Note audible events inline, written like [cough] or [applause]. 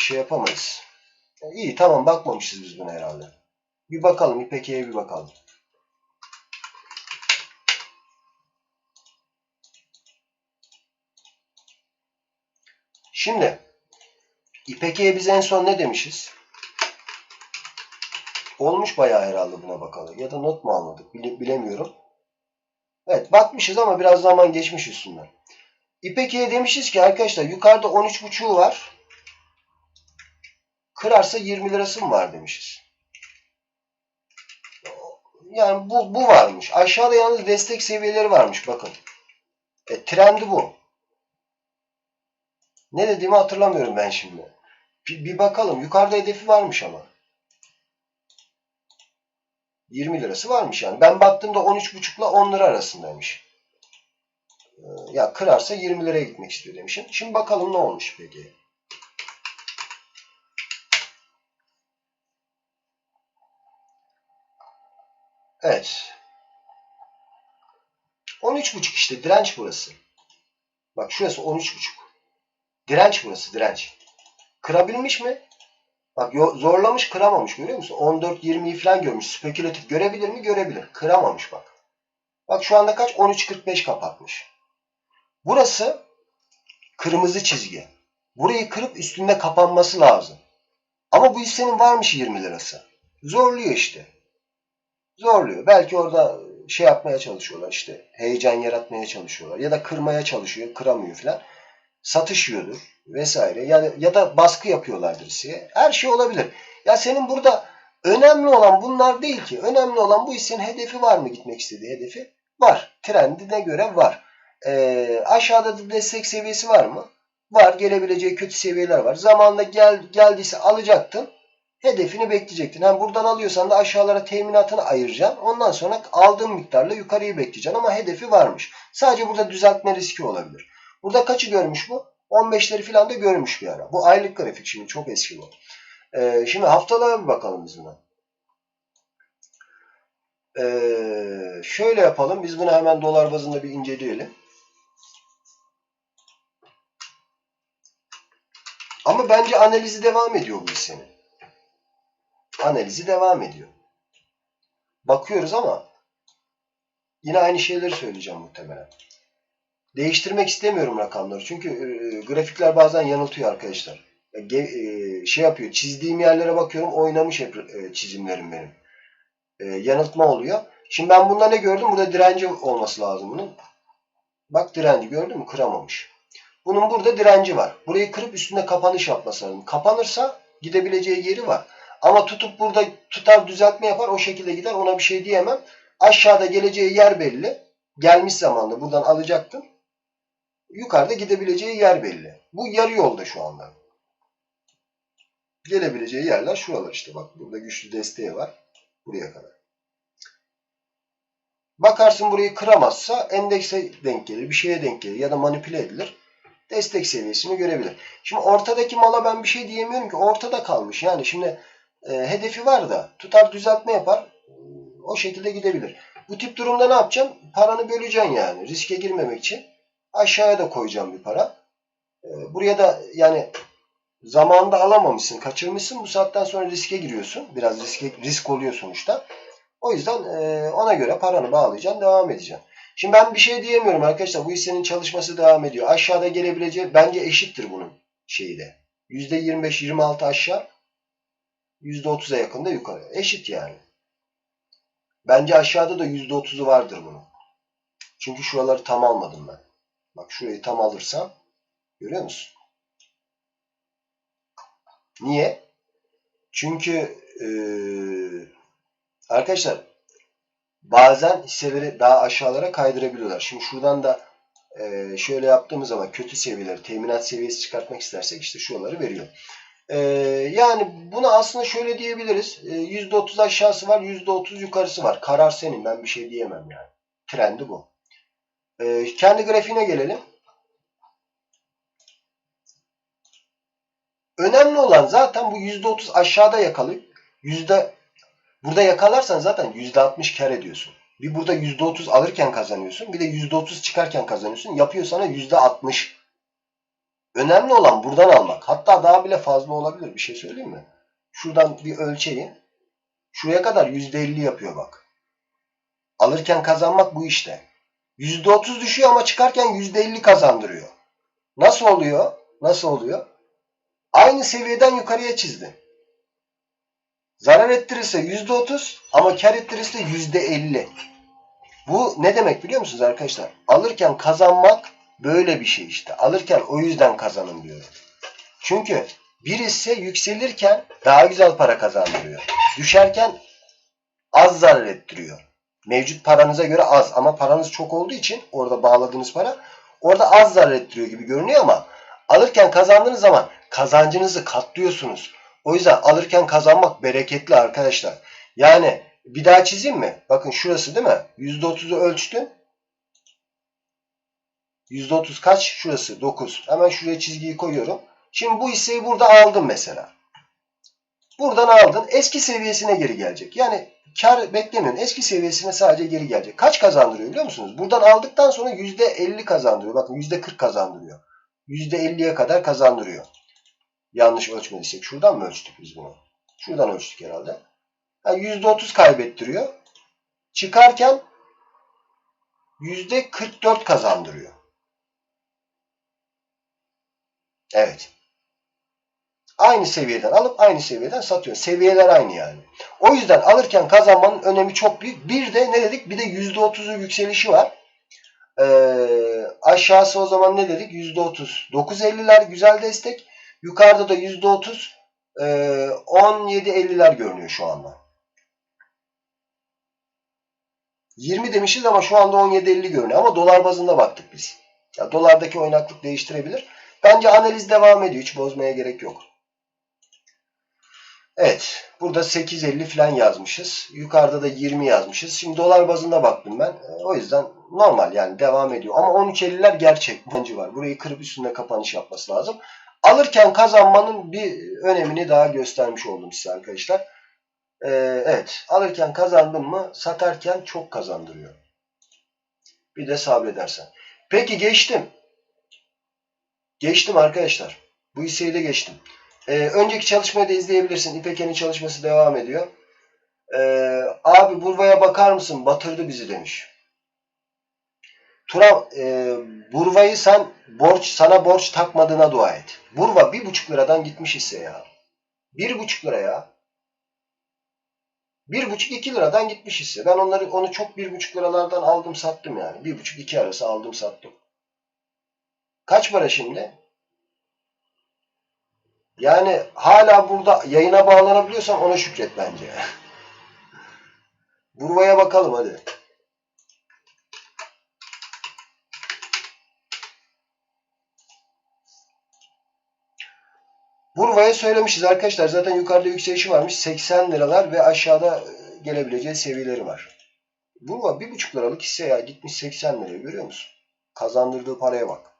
şey yapamayız. İyi tamam bakmamışız biz buna herhalde. Bir bakalım İpeke'ye bir bakalım. Şimdi İpeke'ye biz en son ne demişiz? Olmuş bayağı herhalde buna bakalım. Ya da not mu almadık bile- bilemiyorum. Evet bakmışız ama biraz zaman geçmiş üstünden. İpeke'ye demişiz ki arkadaşlar yukarıda 13.5'u var. Kırarsa 20 lirası mı var demişiz. Yani bu, bu varmış. Aşağıda yalnız destek seviyeleri varmış bakın. E, trendi bu. Ne dediğimi hatırlamıyorum ben şimdi. Bir, bir bakalım. Yukarıda hedefi varmış ama. 20 lirası varmış yani. Ben baktığımda 13,5 ile 10 lira arasındaymış. Ee, Ya kırarsa 20 liraya gitmek istiyor demişim. Şimdi bakalım ne olmuş peki. Evet. 13,5 işte direnç burası. Bak şurası 13,5. Direnç burası direnç. Kırabilmiş mi? Bak zorlamış kıramamış görüyor musun? 14-20'yi falan görmüş. Spekülatif görebilir mi? Görebilir. Kıramamış bak. Bak şu anda kaç? 13.45 kapatmış. Burası kırmızı çizgi. Burayı kırıp üstünde kapanması lazım. Ama bu hissenin varmış 20 lirası. Zorluyor işte. Zorluyor. Belki orada şey yapmaya çalışıyorlar işte. Heyecan yaratmaya çalışıyorlar. Ya da kırmaya çalışıyor. Kıramıyor falan. Satış yiyordur vesaire. Yani ya da baskı yapıyorlardır hisseye. Her şey olabilir. Ya senin burada önemli olan bunlar değil ki. Önemli olan bu hissenin hedefi var mı gitmek istediği hedefi? Var. Trendine göre var. Ee, aşağıda da destek seviyesi var mı? Var. Gelebileceği kötü seviyeler var. Zamanında gel, geldiyse alacaktın. Hedefini bekleyecektin. Hem buradan alıyorsan da aşağılara teminatını ayıracaksın. Ondan sonra aldığın miktarla yukarıyı bekleyeceksin. Ama hedefi varmış. Sadece burada düzeltme riski olabilir. Burada kaçı görmüş bu? 15'leri falan da görmüş bir ara. Bu aylık grafik şimdi çok eski bu. Ee, şimdi haftalara bir bakalım biz buna. Ee, şöyle yapalım. Biz bunu hemen dolar bazında bir inceleyelim. Ama bence analizi devam ediyor bu hissenin. Analizi devam ediyor. Bakıyoruz ama yine aynı şeyleri söyleyeceğim muhtemelen. Değiştirmek istemiyorum rakamları. Çünkü e, grafikler bazen yanıltıyor arkadaşlar. E, e, şey yapıyor. Çizdiğim yerlere bakıyorum. Oynamış hep e, çizimlerim benim. E, yanıltma oluyor. Şimdi ben bunda ne gördüm? Burada direnci olması lazım bunun. Bak direnci gördün mü? Kıramamış. Bunun burada direnci var. Burayı kırıp üstünde kapanış yapması lazım. Kapanırsa gidebileceği yeri var. Ama tutup burada tutar düzeltme yapar o şekilde gider ona bir şey diyemem. Aşağıda geleceği yer belli. Gelmiş zamanda buradan alacaktım. Yukarıda gidebileceği yer belli. Bu yarı yolda şu anda. Gelebileceği yerler şuralar işte. Bak burada güçlü desteği var. Buraya kadar. Bakarsın burayı kıramazsa endekse denk gelir. Bir şeye denk gelir. Ya da manipüle edilir. Destek seviyesini görebilir. Şimdi ortadaki mala ben bir şey diyemiyorum ki. Ortada kalmış. Yani şimdi e, hedefi var da tutar düzeltme yapar. O şekilde gidebilir. Bu tip durumda ne yapacaksın? Paranı böleceksin yani. Riske girmemek için. Aşağıya da koyacağım bir para. E, buraya da yani zamanında alamamışsın, kaçırmışsın. Bu saatten sonra riske giriyorsun. Biraz riske, risk oluyor sonuçta. O yüzden e, ona göre paranı bağlayacaksın, devam edeceksin. Şimdi ben bir şey diyemiyorum arkadaşlar. Bu hissenin çalışması devam ediyor. Aşağıda gelebileceği bence eşittir bunun şeyi de. %25-26 aşağı, %30'a yakın da yukarı. Eşit yani. Bence aşağıda da %30'u vardır bunun. Çünkü şuraları tam almadım ben. Bak şurayı tam alırsam görüyor musun? Niye? Çünkü eee, arkadaşlar bazen hisseleri daha aşağılara kaydırabiliyorlar. Şimdi şuradan da eee, şöyle yaptığımız zaman kötü seviyeleri, teminat seviyesi çıkartmak istersek işte şuraları veriyor. Eee, yani buna aslında şöyle diyebiliriz. Eee, %30 aşağısı var, %30 yukarısı var. Karar senin. Ben bir şey diyemem yani. Trendi bu. Eee, kendi grafiğine gelelim. Önemli olan zaten bu %30 aşağıda yakalayıp yüzde burada yakalarsan zaten %60 kar ediyorsun. Bir burada %30 alırken kazanıyorsun. Bir de %30 çıkarken kazanıyorsun. Yapıyor sana %60. Önemli olan buradan almak. Hatta daha bile fazla olabilir. Bir şey söyleyeyim mi? Şuradan bir ölçeyim. Şuraya kadar %50 yapıyor bak. Alırken kazanmak bu işte. %30 düşüyor ama çıkarken %50 kazandırıyor. Nasıl oluyor? Nasıl oluyor? Aynı seviyeden yukarıya çizdi. Zarar ettirirse %30 ama kar ettirirse %50. Bu ne demek biliyor musunuz arkadaşlar? Alırken kazanmak böyle bir şey işte. Alırken o yüzden kazanın diyorum. Çünkü bir hisse yükselirken daha güzel para kazandırıyor. Düşerken az zarar ettiriyor. Mevcut paranıza göre az ama paranız çok olduğu için orada bağladığınız para orada az zarar ettiriyor gibi görünüyor ama alırken kazandığınız zaman kazancınızı katlıyorsunuz. O yüzden alırken kazanmak bereketli arkadaşlar. Yani bir daha çizeyim mi? Bakın şurası değil mi? %30'u ölçtüm. %30 kaç? Şurası 9. Hemen şuraya çizgiyi koyuyorum. Şimdi bu hisseyi burada aldım mesela. Buradan aldın. Eski seviyesine geri gelecek. Yani kar beklemiyorsun. Eski seviyesine sadece geri gelecek. Kaç kazandırıyor biliyor musunuz? Buradan aldıktan sonra %50 kazandırıyor. Bakın %40 kazandırıyor. %50'ye kadar kazandırıyor. Yanlış ölçmediysek. Şuradan mı ölçtük biz bunu? Şuradan ölçtük herhalde. Yani %30 kaybettiriyor. Çıkarken %44 kazandırıyor. Evet. Aynı seviyeden alıp aynı seviyeden satıyor. Seviyeler aynı yani. O yüzden alırken kazanmanın önemi çok büyük. Bir de ne dedik? Bir de %30'u yükselişi var. Ee, aşağısı o zaman ne dedik? %30. 9.50'ler güzel destek. Yukarıda da %30 e, 17.50'ler görünüyor şu anda. 20 demişiz ama şu anda 17.50 görünüyor. Ama dolar bazında baktık biz. Ya dolardaki oynaklık değiştirebilir. Bence analiz devam ediyor. Hiç bozmaya gerek yok. Evet. Burada 8.50 falan yazmışız. Yukarıda da 20 yazmışız. Şimdi dolar bazında baktım ben. E, O yüzden normal yani devam ediyor. Ama 13.50'ler gerçek. Bence var. Burayı kırıp üstünde kapanış yapması lazım. Alırken kazanmanın bir önemini daha göstermiş oldum size arkadaşlar. Ee, evet. Alırken kazandın mı satarken çok kazandırıyor. Bir de sabredersen. Peki geçtim. Geçtim arkadaşlar. Bu hisseyi de geçtim. Ee, önceki çalışmayı da izleyebilirsin. İpeken'in çalışması devam ediyor. Ee, abi Burva'ya bakar mısın? Batırdı bizi demiş. Turan, e, Burva'yı sen borç sana borç takmadığına dua et. Burva bir buçuk liradan gitmiş hisse ya. Bir buçuk lira ya. Bir buçuk iki liradan gitmiş hisse. Ben onları onu çok bir buçuk liralardan aldım sattım yani. Bir buçuk iki arası aldım sattım. Kaç para şimdi? Yani hala burada yayına bağlanabiliyorsan ona şükret bence. [laughs] Burva'ya bakalım hadi. Burva'ya söylemişiz arkadaşlar. Zaten yukarıda yükselişi varmış. 80 liralar ve aşağıda e, gelebileceği seviyeleri var. Burva 1,5 liralık hisse ya. Gitmiş 80 liraya görüyor musun? Kazandırdığı paraya bak.